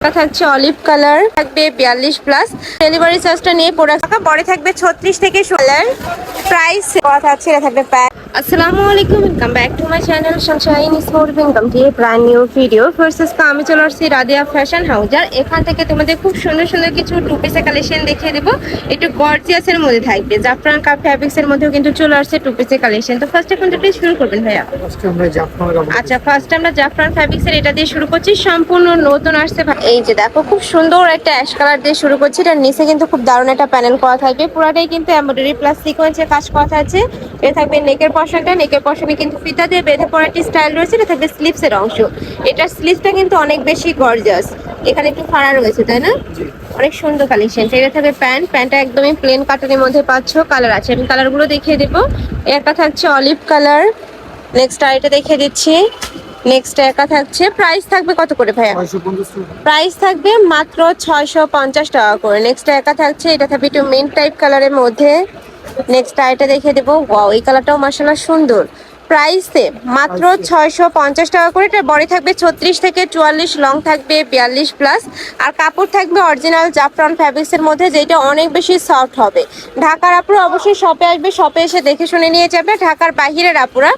থাকছে olive colour থাকবে বিয়াল্লিশ প্লাস ডেলিভারি চার্জটা নিয়ে প্রোডাক্ট পরে থাকবে ছত্রিশ থেকে ষোলার প্রাইস এটা থাকবে প্যাক আসসালামু আলাইকুম welcome back to my channel sunshine sport income দিয়ে ব্র্যান্ড নিউ ভিডিও ফার্সেস আমি চলে আসছি রাদিয়া ফ্যাশন হাউস আর এখান থেকে তোমাদের খুব সুন্দর সুন্দর কিছু টু পিসের কালেকশন দেখিয়ে দেবো। একটু গর্জিয়াসের মধ্যে থাকবে। জাফরান কাপ মধ্যেও কিন্তু চলে আসছে টু পিসের কালেকশন তো ফার্স্টে কোনটা শুরু করবেন ভাইয়া। আচ্ছা ফার্স্ট আমরা জাফরান ফ্যাব্রিক্স এটা দিয়ে শুরু করছি। সম্পূর্ণ নতুন আসছে এই যে দেখো খুব সুন্দর একটা অ্যাশ কালার দিয়ে শুরু করছি। এটার নিচে কিন্তু খুব দারুণ একটা প্যানেল করা থাকবে। পুরাটাই কিন্তু এমব্রয়ডারি প্লাস সিকোয়েন্সের কাজ করা আছে এটা থাকবে নেকের পশনটা নেকের পশনে কিন্তু ফিতা দিয়ে বেঁধে পড়া একটি স্টাইল রয়েছে এটা থাকবে স্লিপস এর অংশ। এটার স্লিপসটা কিন্তু অনেক বেশি গর্জাস এখানে একটু ফাড়া রয়েছে তাই না? অনেক সুন্দর কালেকশন এটা থাকবে প্যান্ট। প্যান্টটা একদমই প্লেন কাটনের মধ্যে পাচ্ছ কালার আছে। আমি কালারগুলো দেখিয়ে দেবো। একটা থাকছে অলিভ কালার নেক্সট আর এটা দেখিয়ে দিচ্ছি। নেক্সট একা থাকছে। প্রাইস থাকবে কত করে ভাইয়া? প্রাইস থাকবে মাত্র ছয়শো পঞ্চাশ টাকা করে। নেক্সট একা থাকছে। এটা থাকবে একটু মেন টাইপ কালারের মধ্যে। নেক্সট এটা দেখিয়ে দেবো। ওয়াও এই কালারটাও মাসাল্লাহ সুন্দর। প্রাইসে মাত্র ছয়শো পঞ্চাশ টাকা করে। এটা বডি থাকবে ছত্রিশ থেকে চুয়াল্লিশ লং থাকবে বিয়াল্লিশ প্লাস আর কাপড় থাকবে অরিজিনাল জাফরান ফ্যাব্রিক্সের মধ্যে যেটা অনেক বেশি সফট হবে। ঢাকার আপুরা অবশ্যই শপে আসবে শপে এসে দেখে শুনে নিয়ে যাবে। ঢাকার বাহিরের আপুরা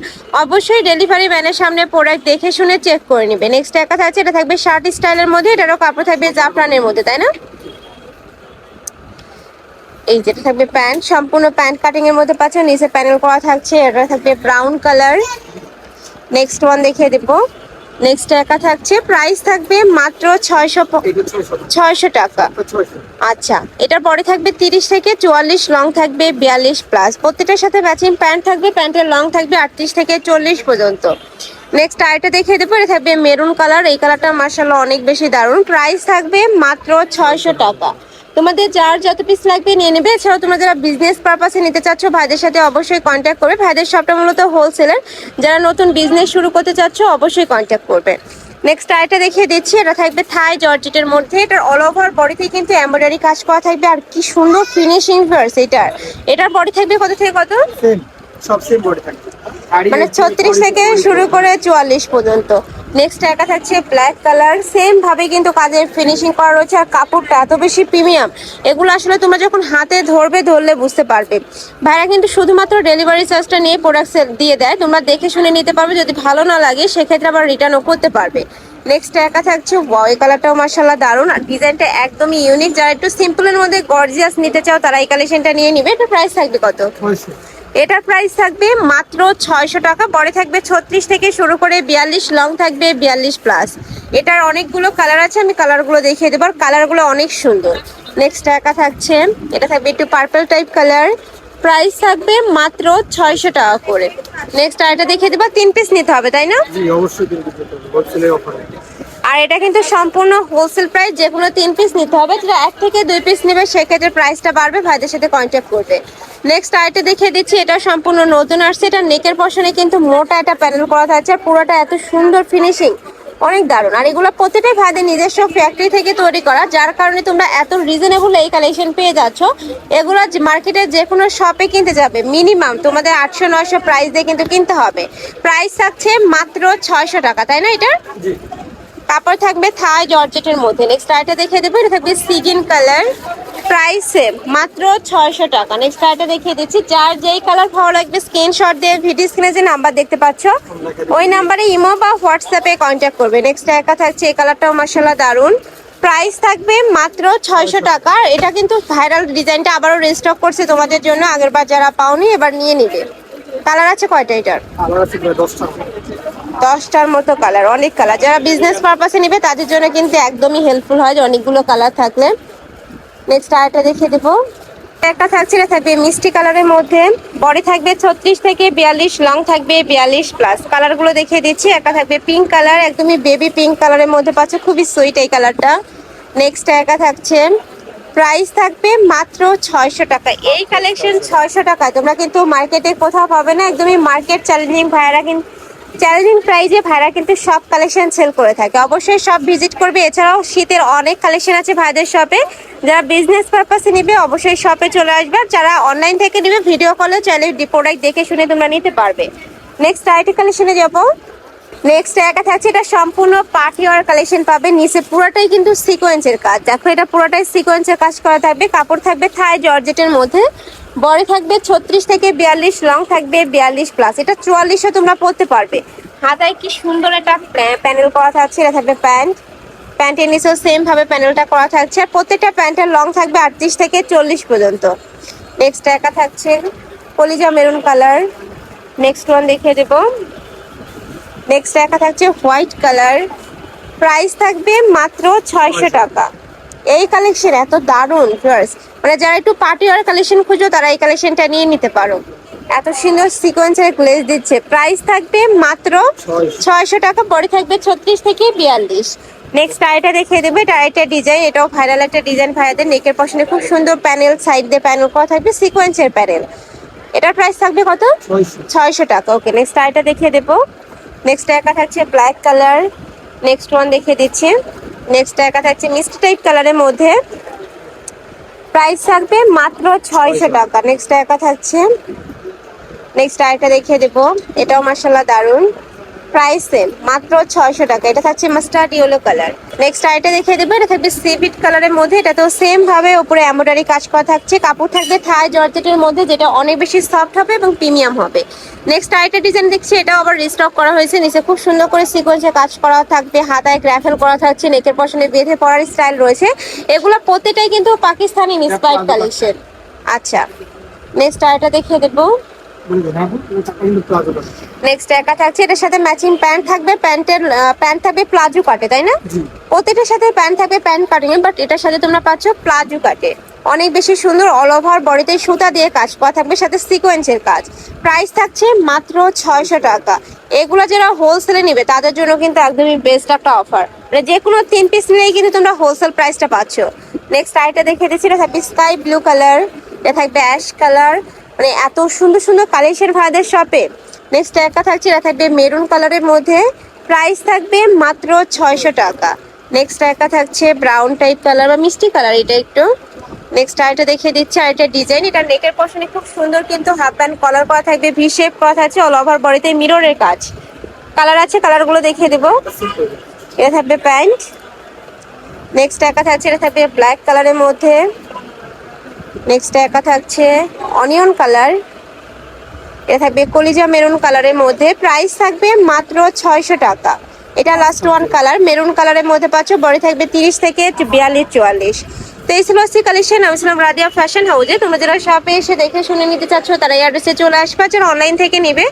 অবশ্যই ডেলিভারি ম্যানের সামনে প্রোডাক্ট দেখে শুনে চেক করে নেবে। নেক্সট একা থাকছে এটা থাকবে শার্ট স্টাইলের মধ্যে এটারও কাপড় থাকবে জাফরানের মধ্যে তাই না? এই যেটা থাকবে প্যান্ট সম্পূর্ণ প্যান্ট কাটিং এর মধ্যে পাচ্ছেন নিচে প্যানেল করা থাকছে এটা থাকবে ব্রাউন কালার নেক্সট ওয়ান দেখিয়ে দেবো। নেক্সট একা থাকছে প্রাইস থাকবে মাত্র ছয়শো ছয়শো টাকা। আচ্ছা এটার পরে থাকবে তিরিশ থেকে চুয়াল্লিশ লং থাকবে বিয়াল্লিশ প্লাস প্রত্যেকটার সাথে ম্যাচিং প্যান্ট থাকবে প্যান্টের লং থাকবে আটত্রিশ থেকে চল্লিশ পর্যন্ত। নেক্সট আরেকটা দেখিয়ে দেবো এটা থাকবে মেরুন কালার এই কালারটা মার্শাল্লাহ অনেক বেশি দারুণ। প্রাইস থাকবে মাত্র ছয়শো টাকা। তোমাদের যার যত পিস লাগবে নিয়ে নেবে। এছাড়াও তোমরা যারা বিজনেস পারপাসে নিতে চাচ্ছ ভাইদের সাথে অবশ্যই কন্ট্যাক্ট করবে। ভাইদের শপটা মূলত হোলসেলার যারা নতুন বিজনেস শুরু করতে চাচ্ছ অবশ্যই কন্ট্যাক্ট করবে। নেক্সট আরেকটা দেখিয়ে দিচ্ছি। এটা থাকবে থাই জর্জেটের মধ্যে। এটার অল ওভার বডিতে কিন্তু এমব্রয়ডারি কাজ করা থাকবে। আর কি সুন্দর ফিনিশিং ভার্স এটার এটার বডি থাকবে কত থেকে কত? সব সেম বডি থাকবে। মানে ছত্রিশ থেকে শুরু করে চুয়াল্লিশ পর্যন্ত। নেক্সট একা থাকছে ব্ল্যাক কালার সেম ভাবে কিন্তু কাজের ফিনিশিং করা রয়েছে আর কাপড়টা এত বেশি প্রিমিয়াম এগুলো আসলে তোমরা যখন হাতে ধরবে, ধরলে বুঝতে পারবে। ভাইরা কিন্তু শুধুমাত্র ডেলিভারি চার্জটা নিয়ে প্রোডাক্ট দিয়ে দেয়। তোমরা দেখে শুনে নিতে পারবে, যদি ভালো না লাগে, সেক্ষেত্রে আবার রিটার্নও করতে পারবে। নেক্সট একা থাকছে ওয়াও এই কালারটাও মার্শাল্লাহ দারুণ। আর ডিজাইনটা একদমই ইউনিক যারা একটু সিম্পলের মধ্যে গর্জিয়াস নিতে চাও, তারা এই কালেকশনটা নিয়ে নিবে। এটা প্রাইস থাকবে কত? এটার প্রাইস থাকবে মাত্র ছয়শো টাকা, পরে থাকবে ছত্রিশ থেকে শুরু করে বিয়াল্লিশ লং থাকবে বিয়াল্লিশ প্লাস এটার অনেকগুলো কালার আছে, আমি কালারগুলো দেখিয়ে দেবো। আর কালারগুলো অনেক সুন্দর। নেক্সট একা থাকছে, এটা থাকবে একটু পার্পল টাইপ কালার প্রাইস থাকবে মাত্র ছয়শো টাকা করে। নেক্সট আরেকটা দেখিয়ে দেবো, তিন পিস নিতে হবে, তাই না? অবশ্যই আর এটা কিন্তু সম্পূর্ণ হোলসেল প্রাইস যে কোনো তিন পিস নিতে হবে। যেটা এক থেকে দুই পিস নেবে, সেক্ষেত্রে প্রাইসটা বাড়বে, ভাইদের সাথে কন্ট্যাক্ট করবে। নেক্সট আরেকটা দেখিয়ে দিচ্ছি, এটা সম্পূর্ণ নতুন আসছে। এটা নেকের পশনে কিন্তু মোটা একটা প্যানেল করা থাকছে পুরোটা এত সুন্দর ফিনিশিং অনেক দারুণ। আর এগুলো প্রতিটাই ভাইদের নিজস্ব ফ্যাক্টরি থেকে তৈরি করা, যার কারণে তোমরা এত রিজনেবল এই কালেকশন পেয়ে যাচ্ছ। এগুলো মার্কেটে যে কোনো শপে কিনতে যাবে মিনিমাম তোমাদের আটশো, নয়শো প্রাইস দিয়ে কিন্তু কিনতে হবে। প্রাইস থাকছে মাত্র ছয়শো টাকা, তাই না এটা? কাপড় থাকবে থাই জর্জেটের মধ্যে। নেক্সট আইটা দেখিয়ে দেবো, এটা থাকবে সিগিন কালার। প্রাইস সেম মাত্র ছয়শো টাকা। নেক্সট আইটা দেখিয়ে দিচ্ছি, যার যেই কালার ভালো লাগবে স্ক্রিনশট দিয়ে ভিডিও স্ক্রিনে যে নাম্বার দেখতে পাচ্ছ, ওই নাম্বারে ইমো বা হোয়াটসঅ্যাপে কন্ট্যাক্ট করবে। নেক্সট একা থাকছে, এই কালারটাও মার্শাল্লাহ দারুণ। প্রাইস থাকবে মাত্র ছয়শো টাকা। এটা কিন্তু ভাইরাল ডিজাইনটা আবারও রিস্টক করছে তোমাদের জন্য। আগেরবার যারা পাওনি, এবার নিয়ে নিবে। কালার আছে কয়টা এটার? দশটার মতো কালার অনেক কালার যারা বিজনেস পারপাসে নেবে, তাদের জন্য কিন্তু একদমই হেল্পফুল হয় যে অনেকগুলো কালার থাকলে। নেক্সট আরেকটা দেখিয়ে দেবো। একটা থাকছে এটা থাকবে মিষ্টি কালারের মধ্যে। বডি থাকবে ছত্রিশ থেকে বিয়াল্লিশ লং থাকবে বিয়াল্লিশ প্লাস কালারগুলো দেখিয়ে দিচ্ছি। একটা থাকবে পিঙ্ক কালার একদমই বেবি পিঙ্ক কালারের মধ্যে পাচ্ছে, খুবই সুইট এই কালারটা নেক্সট একা থাকছে প্রাইস থাকবে মাত্র ছয়শো টাকা। এই কালেকশন ছয়শো টাকা তোমরা কিন্তু মার্কেটে কোথাও পাবে না, একদমই মার্কেট চ্যালেঞ্জিং ভাইয়ারা কিন্তু চ্যালেঞ্জিং প্রাইজে ভাইরা কিন্তু সব কালেকশন সেল করে থাকে। অবশ্যই সব ভিজিট করবে। এছাড়াও শীতের অনেক কালেকশন আছে ভাইদের শপে যারা বিজনেস পারপাসে নিবে, অবশ্যই শপে চলে আসবে। যারা অনলাইন থেকে নিবে ভিডিও কলে চাইলে প্রোডাক্ট দেখে শুনে তোমরা নিতে পারবে। নেক্সট আইটি কালেকশনে যাব। নেক্সট একা থাকছে এটা সম্পূর্ণ পার্টি ওয়ার কালেকশন পাবে নিচে পুরোটাই কিন্তু সিকোয়েন্সের কাজ। দেখো, এটা পুরোটাই সিকোয়েন্সের কাজ করা থাকবে। কাপড় থাকবে থাই জর্জেটের মধ্যে। বড় থাকবে ছত্রিশ থেকে বিয়াল্লিশ লং থাকবে বিয়াল্লিশ প্লাস এটা চুয়াল্লিশও তোমরা পরতে পারবে। হাতায় কি সুন্দর একটা প্যানেল করা থাকছে, এটা থাকবে প্যান্ট প্যান্টের নিচেও সেম ভাবে প্যানেলটা করা থাকছে। আর প্রত্যেকটা প্যান্টের লং থাকবে আটত্রিশ থেকে চল্লিশ পর্যন্ত। নেক্সট একা থাকছে কলিজা মেরুন কালার নেক্সট ওয়ান দেখিয়ে দেবো। নেক্সট একা থাকছে হোয়াইট কালার। প্রাইস থাকবে মাত্র ছয়শো টাকা। এই কালেকশন এত দারুণ মানে যারা একটু পার্টি ওয়ার কালেকশন খুঁজো তারা এই কালেকশনটা নিয়ে নিতে পারো। এত সুন্দর সিকোয়েন্সের গ্লেজ দিচ্ছে। প্রাইস থাকবে মাত্র ছয়শো। টাকা পরে থাকবে ছত্রিশ থেকে বিয়াল্লিশ। নেক্সট আইটা দেখিয়ে দেবে। এটা আরেকটা ডিজাইন এটাও ভাইরাল একটা ডিজাইন ভাইয়াদের নেকের পশনে খুব সুন্দর প্যানেল সাইড দিয়ে প্যানেল করা থাকবে সিকোয়েন্সের প্যানেল এটার প্রাইস থাকবে কত? ছয়শো। টাকা। ওকে নেক্সট আইটা দেখিয়ে দেবো। নেক্সট একা থাকছে ব্ল্যাক কালার নেক্সট ওয়ান দেখিয়ে দিচ্ছি। নেক্সট একা থাকছে মিষ্টি টাইপ কালারের মধ্যে। প্রাইস থাকবে মাত্র ছয়শো টাকা। নেক্সট একা থাকছে। নেক্সট আরেকটা দেখিয়ে দেবো। এটাও মাসাল্লাহ দারুণ প্রাইস সেম মাত্র ছয়শো টাকা। এটা থাকছে মাস্টার্ড ইয়েলো কালার নেক্সট আইটা দেখিয়ে দেবো এটা থাকবে সিভিট কালারের মধ্যে। এটা তো সেম ভাবে উপরে এমব্রয়ডারি কাজ করা থাকছে। কাপড় থাকবে থাই জর্জেটের মধ্যে যেটা অনেক বেশি সফট হবে এবং প্রিমিয়াম হবে। নেক্সট আইটা ডিজাইন দেখছি এটাও আবার রিস্টক করা হয়েছে। নিচে খুব সুন্দর করে সিকোয়েন্সে কাজ করা থাকবে। হাতায় গ্রাফেল করা থাকছে নেকের পশনে বেঁধে পরার স্টাইল রয়েছে। এগুলো প্রত্যেকটাই কিন্তু পাকিস্তানি ইন্সপায়ার্ড কালেকশন আচ্ছা নেক্সট আইটা দেখিয়ে দেবো। নেক্সট একা থাকছে এটার সাথে ম্যাচিং প্যান্ট থাকবে প্যান্টের প্যান্ট থাকবে প্লাজো কাটে তাই না? জি। প্রত্যেকটার সাথে প্যান্ট থাকবে প্যান্ট কাটিং বাট এটার সাথে তোমরা পাচ্ছ প্লাজো কাটে। অনেক বেশি সুন্দর অল ওভার বডিতে সুতা দিয়ে কাজ করা থাকবে সাথে সিকোয়েন্সের কাজ। প্রাইস থাকছে মাত্র ছয়শো টাকা। এগুলো যারা হোলসেলে নেবে তাদের জন্য কিন্তু একদমই বেস্ট একটা অফার মানে যে কোনো তিন পিস নিলেই কিন্তু তোমরা হোলসেল প্রাইসটা পাচ্ছ। নেক্সট আইটা দেখে দিচ্ছি এটা থাকবে স্কাই ব্লু কালার এটা থাকবে অ্যাশ কালার মানে এত সুন্দর সুন্দর কালেকশন ভাইদের শপে নেক্সট একা থাকছে এটা থাকবে মেরুন কালারের মধ্যে। প্রাইস থাকবে মাত্র ছয়শো টাকা। নেক্সট একা থাকছে ব্রাউন টাইপ কালার বা মিষ্টি কালার এটা একটু। নেক্সট আরেকটা দেখিয়ে দিচ্ছি, আরেকটা ডিজাইন এটা নেকের পশনে খুব সুন্দর কিন্তু হাফ প্যান্ট কলার করা থাকবে ভি শেপ করা থাকছে অল ওভার বডিতে মিররের কাজ। কালার আছে কালারগুলো দেখিয়ে দেবো। এটা থাকবে প্যান্ট। নেক্সট একা থাকছে, এটা থাকবে ব্ল্যাক কালারের মধ্যে। নেক্সট একা থাকছে অনিয়ন কালার এটা থাকবে কলিজা মেরুন কালারের মধ্যে। প্রাইস থাকবে মাত্র ছয়শো টাকা। এটা লাস্ট ওয়ান কালার মেরুন কালারের মধ্যে পাচ্ছ, বড়ি থাকবে তিরিশ থেকে বিয়াল্লিশ, চুয়াল্লিশ। তো এই ছিল আজকে কালেকশন আমি ছিলাম রাদিয়া ফ্যাশন হাউজে তোমরা যারা শপে এসে দেখে শুনে নিতে চাচ্ছ, তারা এই অ্যাড্রেসে চলে আসবে। যারা অনলাইন থেকে নেবে,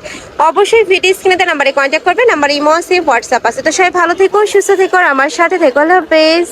অবশ্যই ভিডিও স্ক্রিনে নাম্বারে কন্ট্যাক্ট করবে। নাম্বার ইমো আছে হোয়াটসঅ্যাপ আছে। তো সবাই ভালো থেকো, সুস্থ থেকো আমার সাথে থেকো। আল্লাহ হাফেজ।